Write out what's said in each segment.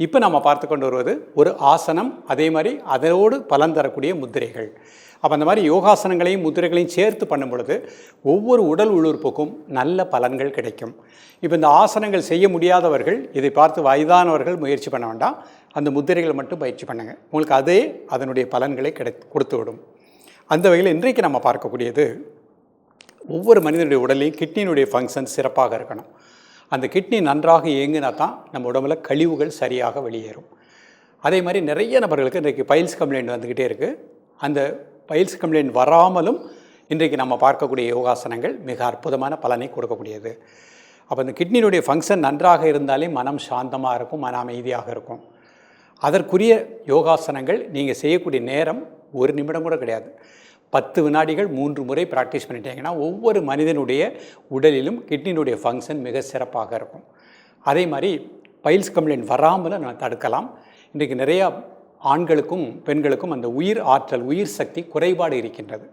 இப்போ நம்ம பார்த்து கொண்டு வருவது ஒரு ஆசனம் அதே மாதிரி அதோடு பலன் தரக்கூடிய முத்திரைகள். அப்போ அந்த மாதிரி யோகாசனங்களையும் முத்திரைகளையும் சேர்த்து பண்ணும் பொழுது ஒவ்வொரு உடல் உள்ளுறுப்புக்கும் நல்ல பலன்கள் கிடைக்கும். இப்போ இந்த ஆசனங்கள் செய்ய முடியாதவர்கள் இதை பார்த்து வயதானவர்கள் முயற்சி பண்ண வேண்டாம். அந்த முத்திரைகளை மட்டும் பயிற்சி பண்ணுங்கள் உங்களுக்கு அதே அதனுடைய பலன்களை கிடை கொடுத்து விடும். அந்த வகையில் இன்றைக்கு நம்ம பார்க்கக்கூடியது ஒவ்வொரு மனிதனுடைய உடலையும் கிட்னியினுடைய ஃபங்க்ஷன் சிறப்பாக இருக்கணும். அந்த கிட்னி நன்றாக இயங்கினா தான் நம்ம உடம்புல கழிவுகள் சரியாக வெளியேறும். அதே மாதிரி நிறைய நபர்களுக்கு இன்றைக்கு பைல்ஸ் கம்ப்ளைண்ட் வந்துக்கிட்டே இருக்குது அந்த பைல்ஸ் கம்ப்ளைண்ட் வராமலும் இன்றைக்கு நம்ம பார்க்கக்கூடிய யோகாசனங்கள் மிக அற்புதமான பலனை கொடுக்கக்கூடியது. அப்போ இந்த கிட்னியினுடைய ஃபங்க்ஷன் நன்றாக இருந்தாலே மனம் சாந்தமாக இருக்கும் மன அமைதியாக இருக்கும். அதற்குரிய யோகாசனங்கள் நீங்கள் செய்யக்கூடிய நேரம் ஒரு நிமிடம் கூட கிடையாது. பத்து வினாடிகள் மூன்று முறை ப்ராக்டிஸ் பண்ணிட்டீங்கன்னா ஒவ்வொரு மனிதனுடைய உடலிலும் கிட்னியினுடைய ஃபங்க்ஷன் மிக சிறப்பாக இருக்கும். அதே மாதிரி பைல்ஸ் கம்ப்ளைண்ட் வராமலும் நம்ம தடுக்கலாம். இன்றைக்கு நிறையா ஆண்களுக்கும் பெண்களுக்கும் அந்த உயிர் ஆற்றல் உயிர் சக்தி குறைபாடு இருக்கின்றது.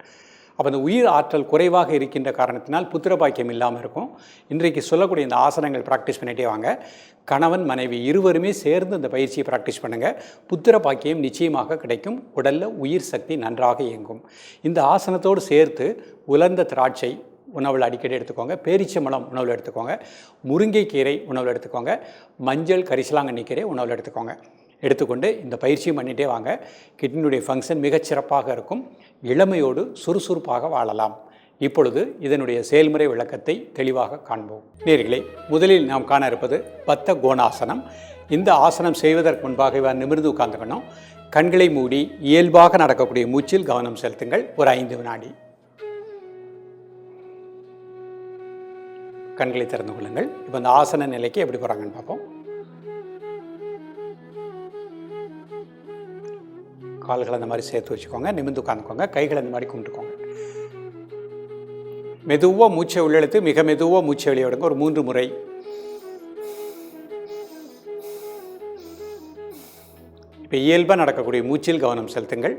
அப்போ அந்த உயிர் ஆற்றல் குறைவாக இருக்கின்ற காரணத்தினால் புத்திர பாக்கியம் இல்லாமல் இருக்கும். இன்றைக்கு சொல்லக்கூடிய இந்த ஆசனங்கள் ப்ராக்டிஸ் பண்ணிகிட்டே வாங்க. கணவன் மனைவி இருவருமே சேர்ந்து இந்த பயிற்சியை ப்ராக்டிஸ் பண்ணுங்கள் புத்திர பாக்கியம் நிச்சயமாக கிடைக்கும். உடலில் உயிர் சக்தி நன்றாக இயங்கும். இந்த ஆசனத்தோடு சேர்த்து உலர்ந்த திராட்சை உணவில் அடிக்கடி எடுத்துக்கோங்க. பேரிச்சம்பழம் உணவில் எடுத்துக்கோங்க. முருங்கைக்கீரை உணவில் எடுத்துக்கோங்க. மஞ்சள் கரிசலாங்கண்ணி கீரை உணவில் எடுத்துக்கோங்க. எடுத்துக்கொண்டு இந்த பயிற்சியும் பண்ணிகிட்டே வாங்க. கிட்னியுடைய ஃபங்க்ஷன் மிகச்சிறப்பாக இருக்கும். இளமையோடு சுறுசுறுப்பாக வாழலாம். இப்பொழுது இதனுடைய செயல்முறை விளக்கத்தை தெளிவாக காண்போம். நேர்களே முதலில் நாம் காண இருப்பது பத்த கோணாசனம். இந்த ஆசனம் செய்வதற்கு முன்பாக இவர் நிமிர்ந்து உட்கார்ந்துக்கணும். கண்களை மூடி இயல்பாக நடக்கக்கூடிய மூச்சில் கவனம் செலுத்துங்கள். ஒரு ஐந்து வினாடி. கண்களை திறந்து கொள்ளுங்கள். இப்போ இந்த ஆசன நிலைக்கு எப்படி போகிறாங்கன்னு பார்ப்போம். கால்களை அந்த மாதிரி சேர்த்து வச்சுக்கோங்க. நிமிர்ந்து உட்காந்துக்கோங்க கைகளை அந்த மாதிரி கும்பிட்டுக்கோங்க. மெதுவாக மூச்சை உள்ளெழுத்து மிக மெதுவாக மூச்சை வெளியிடுங்க ஒரு மூன்று முறை. இப்போ இயல்பாக நடக்கக்கூடிய மூச்சில் கவனம் செலுத்துங்கள்.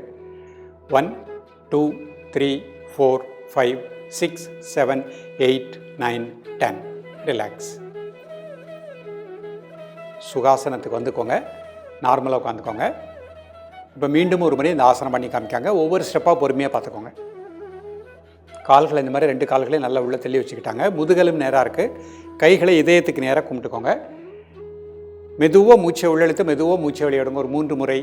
One two three four five six seven eight nine ten relax சுகாசனத்துக்கு வந்துக்கோங்க. நார்மலாக உட்காந்துக்கோங்க. இப்போ மீண்டும் ஒரு முறை இந்த ஆசனம் பண்ணி காமிக்காங்க. ஒவ்வொரு ஸ்டெப்பாக பொறுமையாக பார்த்துக்கோங்க. கால்களை இந்த மாதிரி ரெண்டு கால்களையும் நல்லா உள்ளே தள்ளி வச்சுக்கிட்டாங்க. முதுகலும் நேராக இருக்குது கைகளை இதயத்துக்கு நேராக கும்பிட்டுக்கோங்க. மெதுவாக மூச்சை உள்ளெழுத்து மெதுவாக மூச்சை வெளியிடுங்க. ஒரு மூன்று முறை.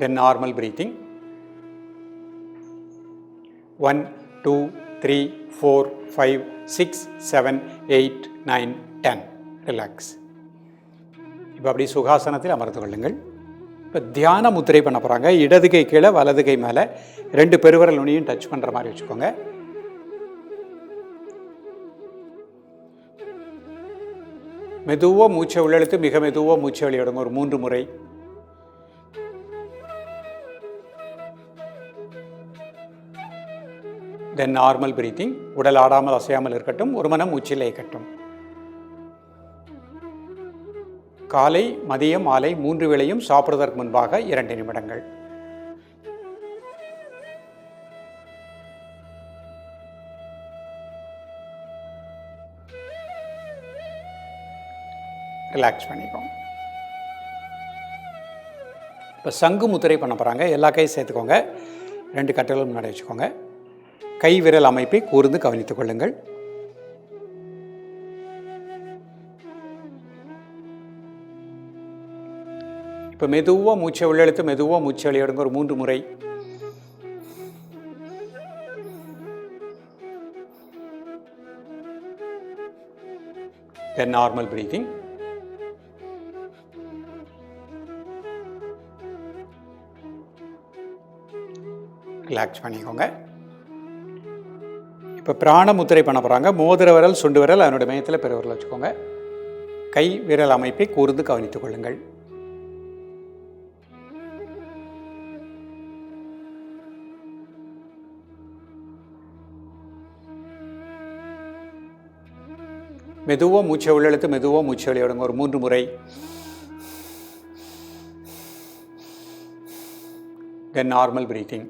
Then normal breathing one two three four five six seven eight nine ten relax இப்போ அப்படியே சுகாசனத்தில் அமர்ந்து கொள்ளுங்கள். இப்போ தியான முத்திரை பண்ண போகிறாங்க இடது கை கீழே வலது கை மேலே. ரெண்டு பெருவரல் நுனியும் டச் பண்ணுற மாதிரி வச்சுக்கோங்க. மெதுவாக மூச்சை உள்ளெழுத்து மிக மெதுவாக மூச்சை வெளியிடுங்க ஒரு மூன்று முறை. தென் நார்மல் பிரீத்திங் உடல் ஆடாமல் அசையாமல் இருக்கட்டும். ஒரு மனம் மூச்சில் கட்டும் காலை மதியம் மாலை மூன்று வேளையும் சாப்பிடுவதற்கு முன்பாக இரண்டு நிமிடங்கள். ரிலாக்ஸ் பண்ணிக்கோங்க. இப்போ சங்கு முத்திரை பண்ண போகிறாங்க எல்லா கையும் சேர்த்துக்கோங்க. ரெண்டு கட்டுகளும் முன்னாடி வச்சுக்கோங்க. கை விரல் அமைப்பை கூர்ந்து கவனித்துக் கொள்ளுங்கள். இப்போ மெதுவாக மூச்சை உள்ளெழுத்து மெதுவாக மூச்சை வெளியிடுங்க ஒரு மூன்று முறை. தென் நார்மல் பிரீத்திங் ரிலாக்ஸ் பண்ணிக்கோங்க. இப்போ பிராண முத்திரை பண்ண போகிறாங்க மோதிர விரல் சுண்டு விரல் அதனுடைய மையத்தில் பெருவிரல் வச்சுக்கோங்க. கை விரல் அமைப்பை கூர்ந்து கவனித்துக் கொள்ளுங்கள். மெதுவாக மூச்சை உள்ளெழுத்து மெதுவாக மூச்சை விளையாடுங்க ஒரு மூன்று முறை. தென் நார்மல் பிரீத்திங்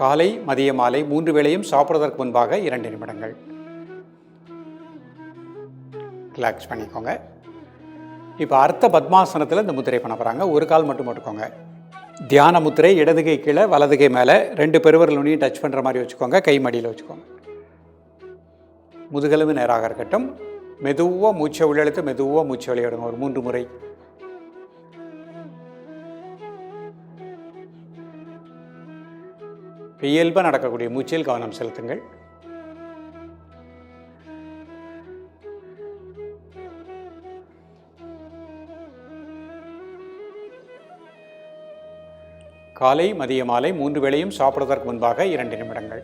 காலை மதிய மாலை மூன்று வேளையும் சாப்பிட்றதற்கு முன்பாக இரண்டு நிமிடங்கள். ரிலாக்ஸ் பண்ணிக்கோங்க. இப்போ அர்த்த பத்மாசனத்தில் இந்த முத்திரை பண்ண போகிறாங்க ஒரு கால் மட்டும் போட்டுக்கோங்க. தியான முத்திரை இடது கை கீழே வலது கை மேலே ரெண்டு பெருவரல் நுனியும் டச் பண்ணுற மாதிரி வச்சுக்கோங்க. கை மடியில் வச்சுக்கோங்க. முதுகெலும்பு நேராக இருக்கட்டும். மெதுவாக மூச்சை உள்ளெழுத்து மெதுவாக மூச்சை வெளியிடுங்க. ஒரு மூன்று முறை. இயல்பாக நடக்கக்கூடிய மூச்சில் கவனம் செலுத்துங்கள். காலை மதிய மாலை மூன்று வேளையும் சாப்பிடுவதற்கு முன்பாக இரண்டு நிமிடங்கள்.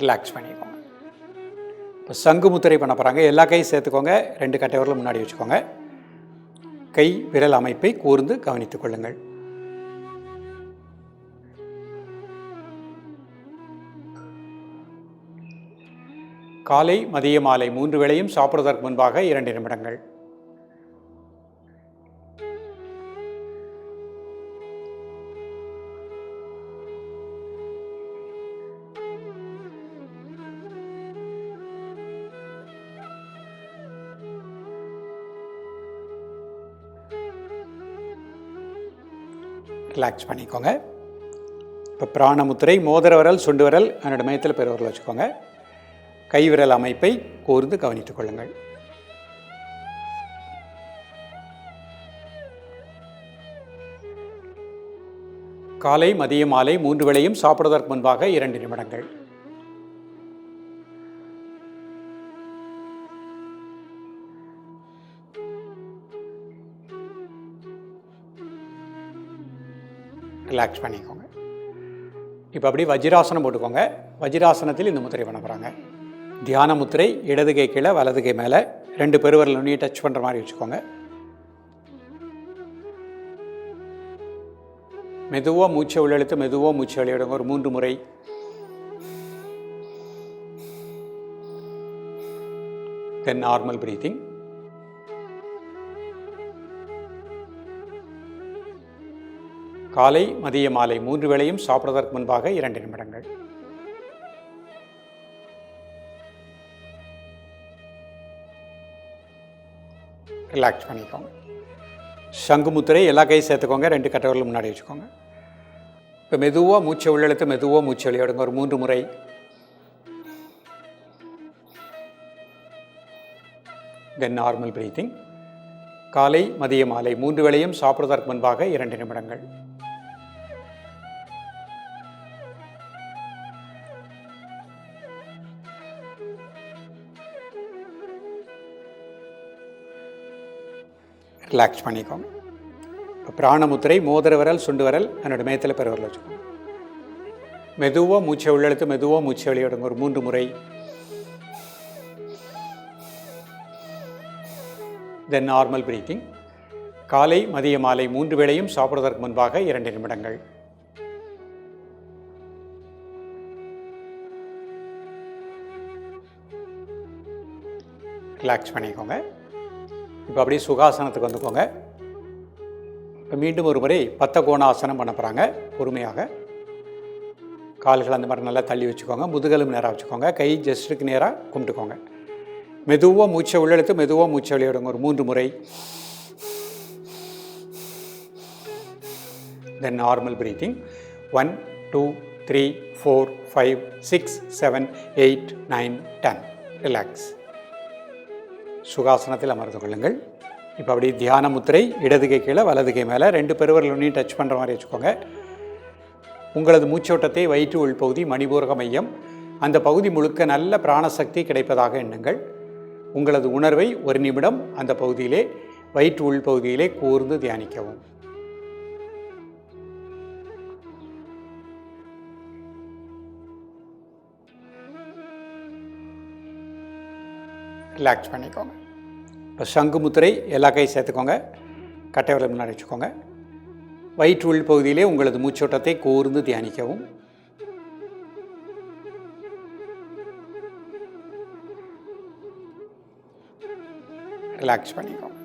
ரிலாக்ஸ் பண்ணிக்கோங்க. இப்போ சங்கு முத்திரை பண்ண போகிறாங்க எல்லா கையும் சேர்த்துக்கோங்க. ரெண்டு கட்டை முன்னாடி வச்சுக்கோங்க. கை விரல் அமைப்பை கூர்ந்து கவனித்துக் கொள்ளுங்கள். காலை மதிய மாலை மூன்று வேளையும் சாப்பிடுவதற்கு முன்பாக இரண்டு நிமிடங்கள். ரிலாக்ஸ் பண்ணிக்கோங்க. இப்போ பிராணமுத்திரை மோதிர விரல் சுண்டு விரல் என்னோடய மையத்தில் பெருவரில் வச்சுக்கோங்க. கைவிரல் அமைப்பை கூர்ந்து கவனித்துக் கொள்ளுங்கள். காலை மதியம் மாலை மூன்று வேளையும் சாப்பிடுவதற்கு முன்பாக இரண்டு நிமிடங்கள். ரிலாக்ஸ் பண்ணிக்கோங்க. இப்போ அப்படியே வஜ்ராசனம் போட்டுக்கோங்க. வஜ்ராசனத்தில் இந்த முத்திரை பண்ண போகிறாங்க தியான முத்திரை இடது கை கீழே வலது கை மேலே. ரெண்டு பெருவரில் நுண்ணியை டச் பண்ணுற மாதிரி வச்சுக்கோங்க. மெதுவாக மூச்சை உள்ளெழுத்து மெதுவாக மூச்சை வெளியிடுங்க. ஒரு மூன்று முறை. தென் நார்மல் பிரீத்திங் காலை மதிய மாலை மூன்று வேளையும் சாப்பிடுவதற்கு முன்பாக இரண்டு நிமிடங்கள். ரிலாக்ஸ் பண்ணிக்கோங்க. சங்கு முத்திரை எல்லா கையும் சேர்த்துக்கோங்க ரெண்டு கட்டவர்களும் முன்னாடி வச்சுக்கோங்க. இப்போ மெதுவாக மூச்சை உள்ளெழுத்து மெதுவாக மூச்சை வெளியிடுங்க. ஒரு மூன்று முறை. தென் நார்மல் பிரீத்திங் காலை மதிய மாலை மூன்று வேளையும் சாப்பிடுவதற்கு முன்பாக இரண்டு நிமிடங்கள். ரிலாக்ஸ் பண்ணிக்கோங்க. இப்போ பிராணமுத்திரை மோதிர விரல் சுண்டு விரல் என்னோட மேத்தில் பெருவரல் வச்சுக்கோங்க. மெதுவாக மூச்சை உள்ளெழுத்து மெதுவாக மூச்சை வெளியிடுங்க ஒரு மூன்று முறை. தென் நார்மல் பிரீத்திங் காலை மதிய மாலை மூன்று வேளையும் சாப்பிடுவதற்கு முன்பாக இரண்டு நிமிடங்கள். ரிலாக்ஸ் பண்ணிக்கோங்க. இப்போ அப்படியே சுகாசனத்துக்கு வந்துக்கோங்க. இப்போ மீண்டும் ஒரு முறை பத்த கோணாசனம் பண்ண போகிறாங்க பொறுமையாக. கால்கள் அந்த மாதிரி நல்லா தள்ளி வச்சுக்கோங்க முதுகெலும்பு நேராக வச்சுக்கோங்க கை ஜஸ்ட்டுக்கு நேராக கும்பிட்டுக்கோங்க. மெதுவாக மூச்சை உள்ளெழுத்து மெதுவாக மூச்சை வெளியிடுங்க ஒரு மூன்று முறை. Then normal breathing one two three four five six seven eight nine ten relax சுகாசனத்தில் அமர்ந்து கொள்ளுங்கள். இப்போ அப்படி தியான முத்திரை இடது கை கீழே வலது கை மேலே ரெண்டு பெருவரலையும் டச் பண்ணுற மாதிரி வச்சுக்கோங்க. உங்களது மூச்சோட்டத்தை வயிற்று உள்பகுதி மணிபூரக மையம் அந்த பகுதி முழுக்க நல்ல பிராணசக்தி கிடைப்பதாக எண்ணுங்கள். உங்களது உணர்வை ஒரு நிமிடம் அந்த பகுதியிலே வயிற்று உள்பகுதியிலே கூர்ந்து தியானிக்கவும். ரிலாக்ஸ் பண்ணிக்கோங்க. இப்போ சங்கு முத்திரை எல்லா கையும் சேர்த்துக்கோங்க. கட்டை விரல் முன்னாடி வச்சுக்கோங்க. வயிற்று உள் பகுதியிலே உங்களது மூச்சோட்டத்தை கூர்ந்து தியானிக்கவும். ரிலாக்ஸ் பண்ணிக்கோங்க.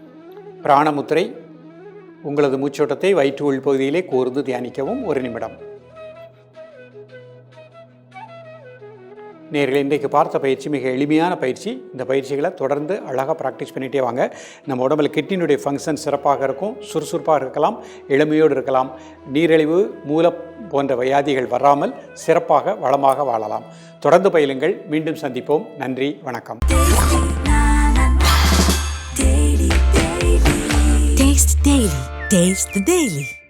பிராணமுத்திரை உங்களது மூச்சோட்டத்தை வயிற்று உள் பகுதியிலே கூர்ந்து தியானிக்கவும் ஒரு நிமிடம். நேர்களை இன்றைக்கு பார்த்த பயிற்சி மிக எளிமையான பயிற்சி. இந்த பயிற்சிகளை தொடர்ந்து அழகாக ப்ராக்டிஸ் பண்ணிகிட்டே வாங்க. நம்ம உடம்புல கிட்னினுடைய ஃபங்க்ஷன் சிறப்பாக இருக்கும் சுறுசுறுப்பாக இருக்கலாம் எளிமையோடு இருக்கலாம். நீரிழிவு மூல போன்ற வியாதிகள் வராமல் சிறப்பாக வளமாக வாழலாம். தொடர்ந்து பயிலுங்கள். மீண்டும் சந்திப்போம். நன்றி வணக்கம். Taste the Daily.